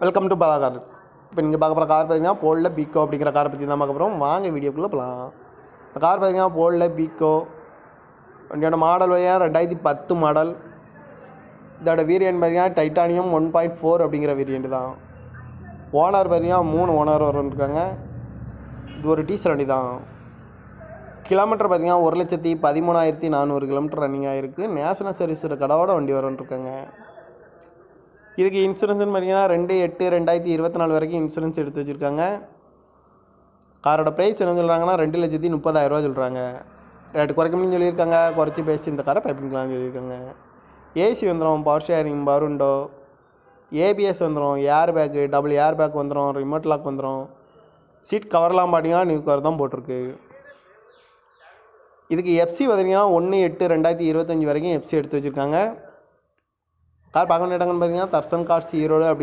Welcome to Bala cars இப்போ நீங்கள் பார்க்க போகிற கார் பார்த்தீங்கன்னா போல்ல பீக்கோ அப்படிங்கிற காரை பற்றி தான் பார்க்க போகிறோம் வாங்க வீடியோக்குள்ளே போகலாம் இந்த கார் பார்த்தீங்கன்னா போல்ல பீக்கோ வண்டியோட மாடல் வழியாக ரெண்டாயிரத்தி பத்து மாடல் இதோட வேரியன்ட் பார்த்தீங்கன்னா டைட்டானியம் ஒன் பாயிண்ட் ஃபோர் அப்படிங்கிற வேரியண்ட் தான். ஓனர் பார்த்தீங்கன்னா மூணு ஓனர் இருக்காங்க. இது ஒரு டீசல் வண்டி தான். கிலோமீட்டர் பார்த்தீங்கன்னா ஒரு லட்சத்தி பதிமூணாயிரத்தி நானூறு கிலோமீட்டர் ரன்னிங் ஆகிருக்கு நேஷனல் சர்வீஸ் கடவோட வண்டி வரும்ன்ருக்காங்க இதுக்கு இன்சூரன்ஸ்னு பார்த்தீங்கன்னா ரெண்டு எட்டு ரெண்டாயிரத்தி இருபத்தி நாலு வரைக்கும் இன்சூரன்ஸ் எடுத்து வச்சுருக்காங்க. காரோட ப்ரைஸ் என்ன சொல்கிறாங்கன்னா ரெண்டு லட்சத்தி முப்பதாயிரரூவா சொல்கிறாங்க ரேட்டு குறைக்கணும்னு சொல்லியிருக்காங்க. குறைச்சி பேசி இந்த காரை பைப்பிங்கலாம்னு சொல்லியிருக்காங்க. ஏசி வந்துடும் பவர் ஷேரிங் பருண்டோ ஏபிஎஸ் வந்துடும் air bag double air bag வந்துடும் ரிமோட் லாக் வந்துடும் சீட் கவர்லாம் பார்த்தீங்கன்னா நியூ கவர் தான் போட்டிருக்கு. இதுக்கு எஃப்சி பார்த்தீங்கன்னா ஒன்று எட்டு ரெண்டாயிரத்தி இருபத்தஞ்சி வரைக்கும் எஃப்சி எடுத்து வச்சுருக்காங்க. கார் பார்க்க வேண்டிய இடங்கள்னு பார்த்தீங்கன்னா தர்சன் கார்ஸ் ஈரோடு அப்படி